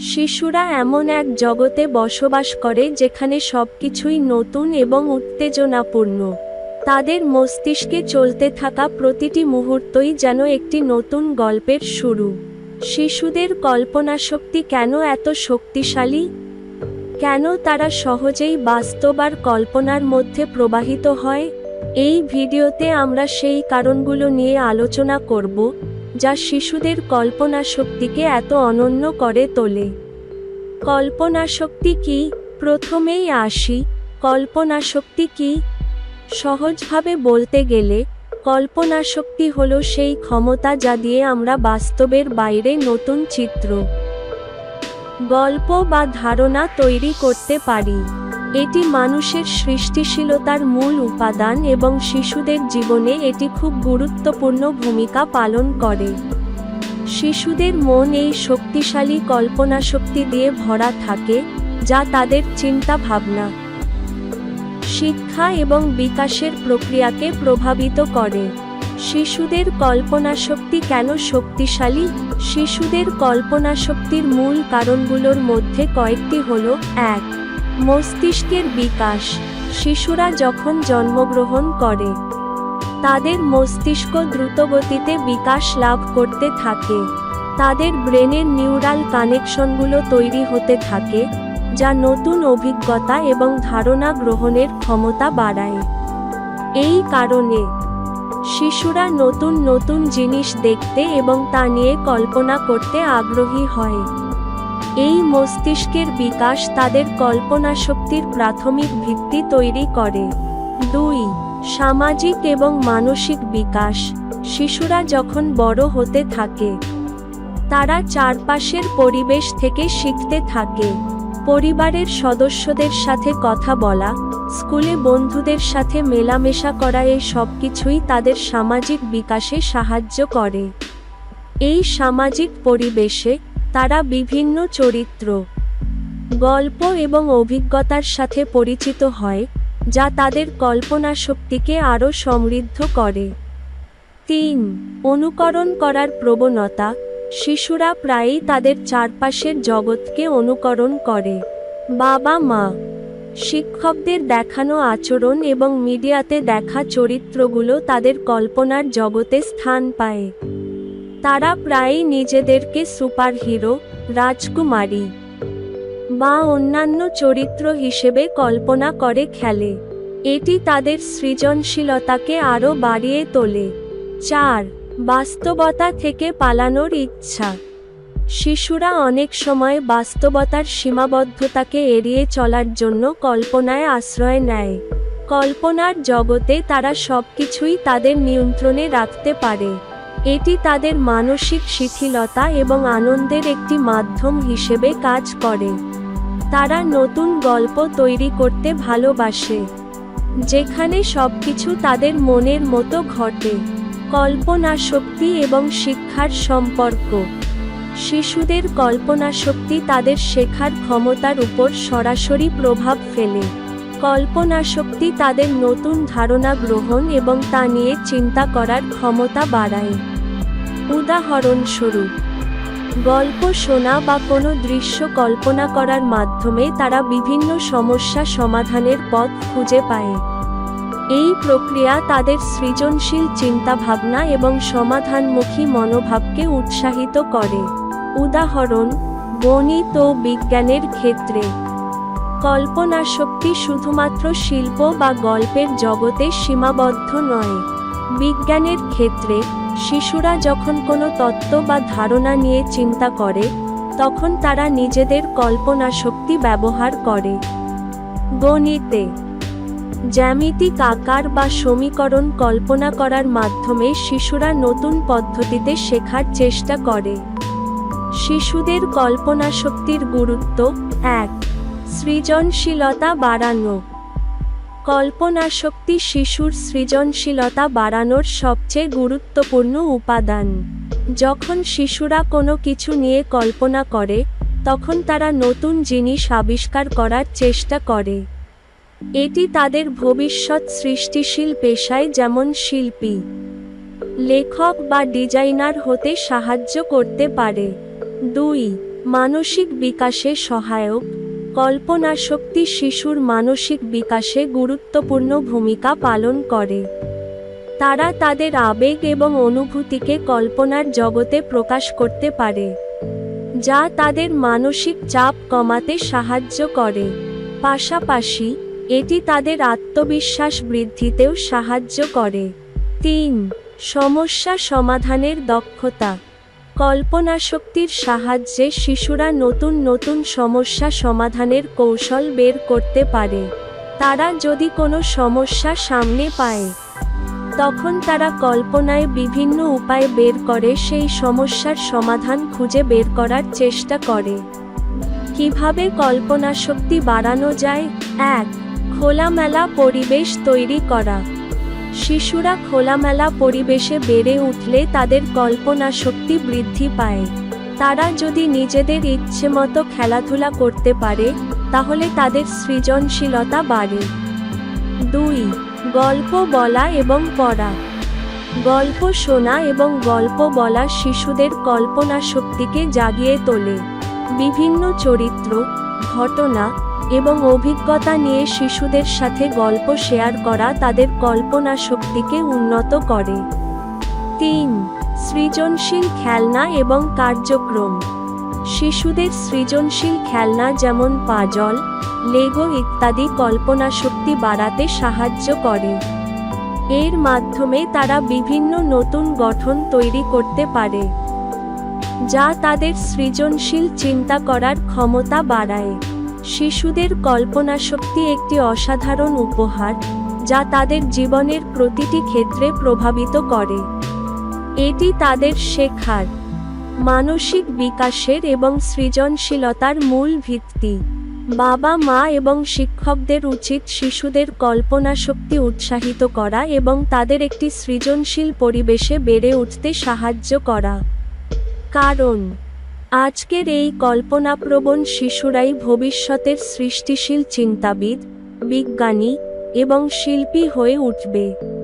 শিশুরা এমন এক জগতে বসবাস করে যেখানে সবকিছুই নতুন এবং উত্তেজনাপূর্ণ। তাদের মস্তিষ্কে চলতে থাকা প্রতিটি মুহূর্তই যেন একটি নতুন গল্পের শুরু। শিশুদের কল্পনাশক্তি কেন এত শক্তিশালী? কেন তারা সহজেই বাস্তব আর কল্পনার মধ্যে প্রবাহিত হয়? এই ভিডিওতে আমরা সেই কারণগুলো নিয়ে আলোচনা করব। যা শিশুদের কল্পনাশক্তিকে এত অনন্য করে তোলে। কল্পনাশক্তি কি? প্রথমেই আসি, কল্পনাশক্তি কি? সহজভাবে বলতে গেলে, কল্পনাশক্তি হলো সেই ক্ষমতা যা দিয়ে আমরা বাস্তবের বাইরে নতুন চিত্র, গল্প বা ধারণা তৈরি করতে পারি। এটি মানুষের সৃষ্টিশীলতার মূল উপাদান এবং শিশুদের জীবনে এটি খুব গুরুত্বপূর্ণ ভূমিকা পালন করে। শিশুদের মন এই শক্তিশালী কল্পনাশক্তি দিয়ে ভরা থাকে, যা তাদের চিন্তা ভাবনা শিক্ষা এবং বিকাশের প্রক্রিয়াকে প্রভাবিত করে। শিশুদের কল্পনাশক্তি কেন শক্তিশালী? শিশুদের কল্পনাশক্তির মূল কারণগুলোর মধ্যে কয়েকটি হল, এক মস্তিষ্কের বিকাশ। শিশুরা যখন জন্মগ্রহণ করে, তাদের মস্তিষ্ক দ্রুতগতিতে বিকাশ লাভ করতে থাকে। তাদের ব্রেনের নিউরাল কানেকশনগুলো তৈরি হতে থাকে, যা নতুন অভিজ্ঞতা এবং ধারণা গ্রহণের ক্ষমতা বাড়ায়। এই কারণে, শিশুরা নতুন নতুন জিনিস দেখতে এবং তা নিয়ে কল্পনা করতে আগ্রহী হয়। এই মস্তিষ্কের বিকাশ তাদের কল্পনাশক্তির প্রাথমিক ভিত্তি তৈরি করে। দুই, সামাজিক এবং মানসিক বিকাশ। শিশুরা যখন বড় হতে থাকে, তারা চারপাশের পরিবেশ থেকে শিখতে থাকে। পরিবারের সদস্যদের সাথে কথা বলা, স্কুলে বন্ধুদের সাথে মেলামেশা করা এই সব কিছুই তাদের সামাজিক বিকাশে সাহায্য করে। এই সামাজিক পরিবেশে তারা বিভিন্ন চরিত্র, গল্প এবং অভিজ্ঞতার সাথে পরিচিত হয়, যা তাদের কল্পনা শক্তিকে আরও সমৃদ্ধ করে। তিন, অনুকরণ করার প্রবণতা, শিশুরা প্রায়ই তাদের চারপাশের জগৎকে অনুকরণ করে। বাবা, মা, শিক্ষকদের দেখানো আচরণ এবং মিডিয়াতে দেখা চরিত্রগুলো তাদের কল্পনার জগতে স্থান পায়। তারা প্রায়ই নিজেদেরকে সুপারহিরো, রাজকুমারী বা অন্যান্য চরিত্র হিসেবে কল্পনা করে খেলে। এটি তাদের সৃজনশীলতাকে আরও বাড়িয়ে তোলে। চার, বাস্তবতা থেকে পালানোর ইচ্ছা। শিশুরা অনেক সময় বাস্তবতার সীমাবদ্ধতাকে এড়িয়ে চলার জন্য কল্পনায় আশ্রয় নেয়। কল্পনার জগতে তারা সবকিছুই তাদের নিয়ন্ত্রণে রাখতে পারে। এটি তাদের মানসিক শিথিলতা এবং আনন্দের একটি মাধ্যম হিসেবে কাজ করে। তারা নতুন গল্প তৈরি করতে ভালোবাসে, যেখানে সবকিছু তাদের মনের মতো ঘটে। কল্পনা শক্তি এবং শিক্ষার সম্পর্ক। শিশুদের কল্পনা শক্তি তাদের শেখার ক্ষমতার উপর সরাসরি প্রভাব ফেলে। কল্পনা শক্তি তাদের নতুন ধারণা গ্রহণ এবং তা নিয়ে চিন্তা করার ক্ষমতা বাড়ায়। উদাহরণস্বরূপ, গল্প শোনা বা কোনো দৃশ্য কল্পনা করার মাধ্যমে তারা বিভিন্ন সমস্যা সমাধানের পথ খুঁজে পায়। এই প্রক্রিয়া তাদের সৃজনশীল চিন্তাভাবনা এবং সমাধানমুখী মনোভাবকে উৎসাহিত করে। উদাহরণ, গণিত ও বিজ্ঞানের ক্ষেত্রে কল্পনা শক্তি শুধুমাত্র শিল্প বা গল্পের জগতে সীমাবদ্ধ নয়। বিজ্ঞানের ক্ষেত্রে শিশুরা যখন কোনো তত্ত্ব বা ধারণা নিয়ে চিন্তা করে, তখন তারা নিজেদের কল্পনা শক্তি ব্যবহার করে। গণিতে জ্যামিতিক আকার বা সমীকরণ কল্পনা করার মাধ্যমে শিশুরা নতুন পদ্ধতিতে শেখার চেষ্টা করে। শিশুদের কল্পনা শক্তির গুরুত্ব, এক, সৃজনশীলতা বাড়ানো। কল্পনা শক্তি শিশুর সৃজনশীলতা বাড়ানোর সবচেয়ে গুরুত্বপূর্ণ উপাদান। যখন শিশুরা কোনো কিছু নিয়ে কল্পনা করে, তখন তারা নতুন জিনিস আবিষ্কার করার চেষ্টা করে। এটি তাদের ভবিষ্যৎ সৃষ্টিশীল পেশায় যেমন শিল্পী, লেখক বা ডিজাইনার হতে সাহায্য করতে পারে। দুই, মানসিক বিকাশে সহায়ক। কল্পনা শক্তি শিশুর মানসিক বিকাশে গুরুত্বপূর্ণ ভূমিকা পালন করে। তারা তাদের আবেগ এবং অনুভূতিকে কল্পনার জগতে প্রকাশ করতে পারে, যা তাদের মানসিক চাপ কমাতে সাহায্য করে। পাশাপাশি, এটি তাদের আত্মবিশ্বাস বৃদ্ধিতেও সাহায্য করে। তিন, সমস্যা সমাধানের দক্ষতা। কল্পনা শক্তির সাহায্যে শিশুরা নতুন নতুন সমস্যা সমাধানের কৌশল বের করতে পারে। তারা যদি কোনো সমস্যা সামনে পায়, তখন তারা কল্পনায় বিভিন্ন উপায় বের করে সেই সমস্যার সমাধান খুঁজে বের করার চেষ্টা করে। কীভাবে কল্পনা শক্তি বাড়ানো যায়? এক, খোলামেলা পরিবেশ তৈরি করা। শিশুরা খোলামেলা পরিবেশে বেড়ে উঠলে তাদের কল্পনা শক্তি বৃদ্ধি পায়। তারা যদি নিজেদের ইচ্ছে মতো খেলাধুলা করতে পারে, তাহলে তাদের সৃজনশীলতা বাড়ে। দুই, গল্প বলা এবং পড়া। গল্প শোনা এবং গল্প বলা শিশুদের কল্পনা শক্তিকে জাগিয়ে তোলে। বিভিন্ন চরিত্র, ঘটনা এবং অভিজ্ঞতা নিয়ে শিশুদের সাথে গল্প শেয়ার করা তাদের কল্পনা শক্তিকে উন্নত করে। তিন, সৃজনশীল খেলনা এবং কার্যক্রম। শিশুদের সৃজনশীল খেলনা যেমন পাজল, লেগো ইত্যাদি কল্পনা শক্তি বাড়াতে সাহায্য করে। এর মাধ্যমে তারা বিভিন্ন নতুন গঠন তৈরি করতে পারে, যা তাদের সৃজনশীল চিন্তা করার ক্ষমতা বাড়ায়। শিশুদের কল্পনা শক্তি একটি অসাধারণ উপহার, যা তাদের জীবনের প্রতিটি ক্ষেত্রে প্রভাবিত করে। এটি তাদের শেখার, মানসিক বিকাশের এবং সৃজনশীলতার মূল ভিত্তি। বাবা, মা এবং শিক্ষকদের উচিত শিশুদের কল্পনা শক্তি উৎসাহিত করা এবং তাদের একটি সৃজনশীল পরিবেশে বেড়ে উঠতে সাহায্য করা। কারণ আজকের এই কল্পনাপ্রবণ শিশুরাই ভবিষ্যতের সৃষ্টিশীল চিন্তাবিদ বিজ্ঞানী এবং শিল্পী হয়ে উঠবে।